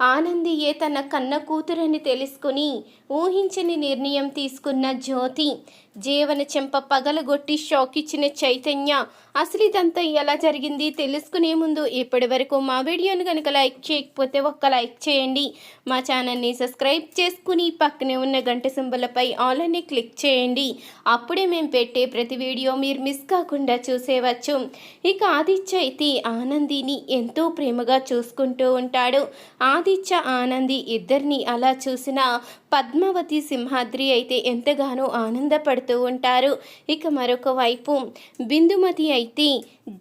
ఆనందియే తన కన్న కూతురని తెలుసుకుని ఊహించని నిర్ణయం తీసుకున్న జ్యోతి జీవన చెంప పగలగొట్టి షాక్ ఇచ్చిన చైతన్య అసలు ఇదంతా ఎలా జరిగింది తెలుసుకునే ముందు ఇప్పటి వరకు మా వీడియోను కనుక లైక్ చేయకపోతే ఒక్క లైక్ చేయండి. మా ఛానల్ని సబ్స్క్రైబ్ చేసుకుని పక్కనే ఉన్న గంట సింబలపై ఆల్ అని క్లిక్ చేయండి. అప్పుడే మేము పెట్టే ప్రతి వీడియో మీరు మిస్ కాకుండా చూసేవచ్చు. ఇక ఆదిత్య అయితే ఆనందిని ఎంతో ప్రేమగా చూసుకుంటూ ఉంటాడు. ఆదిత్య ఆనంది ఇద్దరిని అలా చూసిన పద్మావతి సింహాద్రి అయితే ఎంతగానో ఆనందపడుతూ ఉంటారు. ఇక మరొక వైపు బిందుమతి అయితే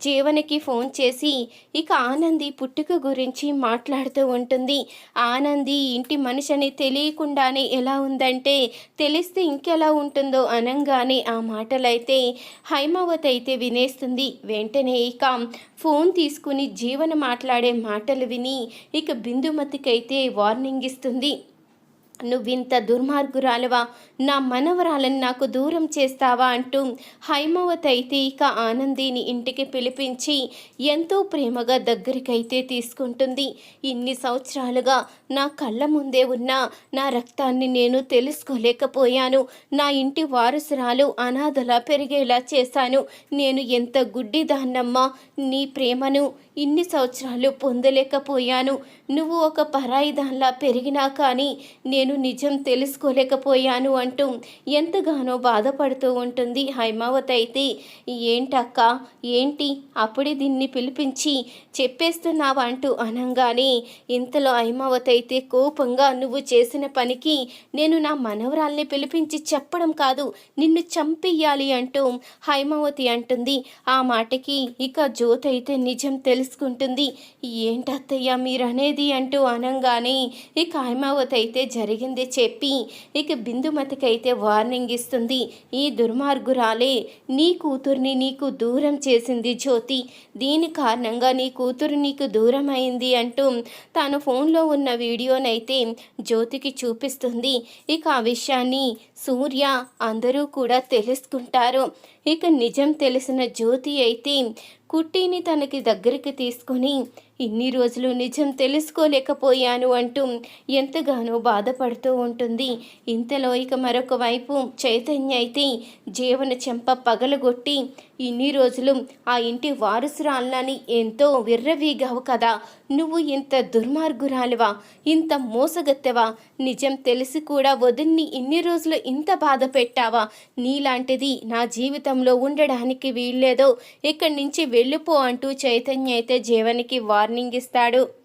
జీవనకి ఫోన్ చేసి ఇక ఆనంది పుట్టుక గురించి మాట్లాడుతూ ఉంటుంది. ఆనంది ఇంటి మనిషిని తెలియకుండానే ఎలా ఉందంటే తెలిస్తే ఇంకెలా ఉంటుందో అనంగానే ఆ మాటలైతే హైమావతి అయితే వినేస్తుంది. వెంటనే ఇక ఫోన్ తీసుకుని జీవన మాట్లాడే మాటలు విని ఇక బిందుమతికైతే వార్నింగ్ ఇస్తుంది. నువ్వింత దుర్మార్గురాలవా? నా మనవరాలను నాకు దూరం చేస్తావా అంటూ హైమవతైతే అయితే ఇక ఆనందిని ఇంటికి పిలిపించి ఎంతో ప్రేమగా దగ్గరికైతే తీసుకుంటుంది. ఇన్ని సంవత్సరాలుగా నా కళ్ళ ముందే ఉన్న నా రక్తాన్ని నేను తెలుసుకోలేకపోయాను. నా ఇంటి వారసురాలు అనాథలా పెరిగేలా చేశాను. నేను ఎంత గుడ్డిదాన్నమ్మా నీ ప్రేమను ఇన్ని సంవత్సరాలు పొందలేకపోయాను. నువ్వు ఒక పరాయిదాన్లా పెరిగినా కానీ నేను నేను నిజం తెలుసుకోలేకపోయాను అంటూ ఎంతగానో బాధపడుతూ ఉంటుంది హైమావతి అయితే. ఏంటక్క? ఏంటి? అప్పుడే దీన్ని పిలిపించి చెప్పేస్తున్నావా? అంటూ అనంగానే ఇంతలో హైమావతి అయితే కోపంగా నువ్వు చేసిన పనికి నేను నా మనవరాల్ని పిలిపించి చెప్పడం కాదు నిన్ను చంపేయాలి అంటూ హైమావతి అంటుంది. ఆ మాటకి ఇక జ్యోతి అయితే నిజం తెలుసుకుంటుంది. ఏంటత్తయ్య మీరనేది? అంటూ అనంగానే ఇక హైమావతి అయితే జరిగింది చెప్పి ఇక బిందుమతికి అయితే వార్నింగ్ ఇస్తుంది. ఈ దుర్మార్గురాలే నీ కూతుర్ని నీకు దూరం చేసింది జ్యోతి. దీని కారణంగా నీ కూతురు నీకు దూరం అయింది అంటూ తాను ఫోన్లో ఉన్న వీడియోనైతే జ్యోతికి చూపిస్తుంది. ఇక ఆ విషయాన్ని సూర్య అందరూ కూడా తెలుసుకుంటారు. ఇక నిజం తెలిసిన జ్యోతి అయితే కుట్టిని తనకి దగ్గరికి తీసుకొని ఇన్ని రోజులు నిజం తెలుసుకోలేకపోయాను అంటూ ఎంతగానో బాధపడుతూ ఉంటుంది. ఇంతలో ఇక మరొక వైపు చైతన్య అయితే జీవన చెంప పగలగొట్టి ఇన్ని రోజులు ఆ ఇంటి వారసురాలని ఎంతో విర్రవీగావు కదా నువ్వు ఇంత దుర్మార్గురాలివా? ఇంత మోసగత్తెవా? నిజం తెలిసి కూడా వదిన్ని ఇన్ని రోజులు ఇంత బాధ పెట్టావా? నీలాంటిది నా జీవితంలో ఉండడానికి వీల్లేదో. ఇక్కడి నుంచి వెళ్ళిపో అంటూ చైతన్య అయితే జీవనికి వార్నింగ్ ఇస్తాడు.